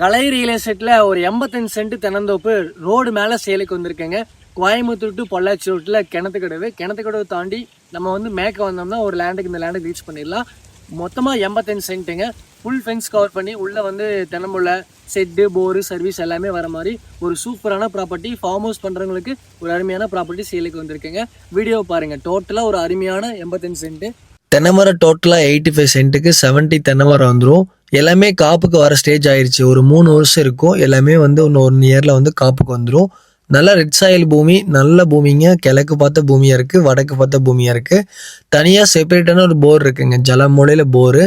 கலை real எஸ்டேட்டில் ஒரு எண்பத்தஞ்சு சென்ட் தென்னந்தோப்பு ரோடு மேலே சேலுக்கு வந்திருக்கேங்க. கோயம்புத்தூர் டு பொள்ளாச்சி ரோட்டில் கிணத்துக்கடவு. கிணத்துக்கடவு தாண்டி நம்ம வந்து மேற்க வந்தோம்னா ஒரு லேண்டுக்கு இந்த லேண்டுக்கு ரீச் பண்ணிடலாம். மொத்தமாக எண்பத்தஞ்சு சென்ட்டுங்க ஃபுல் ஃபென்ஸ் கவர் பண்ணி உள்ளே வந்து தென்னம்புள்ள செட்டு போரு சர்வீஸ் எல்லாமே வர மாதிரி ஒரு சூப்பரான ப்ராப்பர்ட்டி ஃபார்ம் ஹவுஸ் பண்ணுறவங்களுக்கு ஒரு அருமையான ப்ராப்பர்ட்டி சேலுக்கு வந்திருக்குங்க. வீடியோ பாருங்கள் டோட்டலாக ஒரு அருமையான எண்பத்தஞ்சு சென்ட்டு தென்னைமரம் டோட்டலாக எயிட்டி ஃபைவ் சென்ட்டுக்கு செவன்ட்டி தென்னமரம் வந்துடும் எல்லாமே காப்புக்கு வர ஸ்டேஜ் ஆயிடுச்சு ஒரு மூணு வருஷம் இருக்கும். எல்லாமே வந்து இன்னும் ஒன் இயரில் வந்து காப்புக்கு வந்துடும் நல்ல ரெட் சாயில் பூமி நல்ல பூமிங்க. கிழக்கு பார்த்த பூமியாக இருக்குது வடக்கு பார்த்த பூமியாக இருக்குது தனியாக செப்பரேட்டான ஒரு போர் இருக்குங்க. ஜல மூலையில் போரு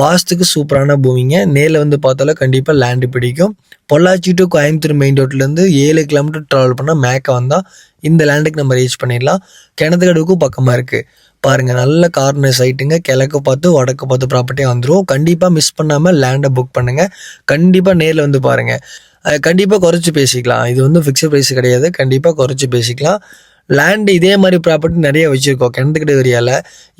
வாஸ்துக்கு சூப்பரான பூமிங்க. நேரில் வந்து பார்த்தாலும் கண்டிப்பாக லேண்டு பிடிக்கும். பொள்ளாச்சி டு கோயம்புத்தூர் மெயின் ரோட்லேருந்து ஏழு கிலோமீட்டர் ட்ராவல் பண்ணால் மேக்க வந்தால் இந்த லேண்டுக்கு நம்ம ரீச் பண்ணிடலாம். கிணத்துக்கடுக்கும் பக்கமாக இருக்குது பாருங்கள் நல்ல கார்னர் சைட்டுங்க கிழக்கு பார்த்து வடக்கு பார்த்து ப்ராப்பர்ட்டியாக வந்துடும் கண்டிப்பாக மிஸ் பண்ணாமல் லேண்டை புக் பண்ணுங்கள் கண்டிப்பாக நேரில் வந்து பாருங்கள் கண்டிப்பாக குறைச்சி பேசிக்கலாம். இது வந்து ஃபிக்ஸட் ப்ரைஸ் கிடையாது. கண்டிப்பாக குறைச்சி பேசிக்கலாம். லேண்டு இதே மாதிரி ப்ராப்பர்ட்டி நிறைய வச்சுருக்கோம். கிணத்துக்கிட்ட ஏரியாவில்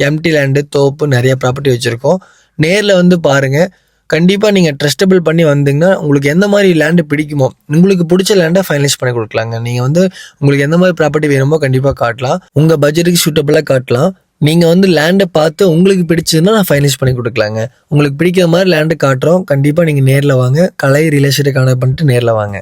எம்டி லேண்டு தோப்பு நிறைய ப்ராப்பர்ட்டி வச்சுருக்கோம். நேரில் வந்து பாருங்கள் கண்டிப்பாக நீங்கள் ட்ரஸ்டபிள் பண்ணி வந்தீங்கன்னா உங்களுக்கு எந்த மாதிரி லேண்டு பிடிக்குமோ உங்களுக்கு பிடிச்ச லேண்டை ஃபைனலைஸ் பண்ணி கொடுக்கலாங்க. நீங்கள் வந்து உங்களுக்கு எந்த மாதிரி ப்ராப்பர்ட்டி வேணுமோ கண்டிப்பாக காட்டலாம். உங்கள் பட்ஜெட்டுக்கு சூட்டபுளாக காட்டலாம். நீங்கள் வந்து லேண்டை பார்த்து உங்களுக்கு பிடிச்சதுன்னா நான் ஃபைனலைஸ் பண்ணி கொடுக்கலாங்க. உங்களுக்கு பிடிக்கிற மாதிரி லேண்டு காட்டுறோம். கண்டிப்பாக நீங்கள் நேரில் வாங்க. கலை ரிலேஷனை கான்டாக்ட் பண்ணிட்டு நேரில் வாங்க.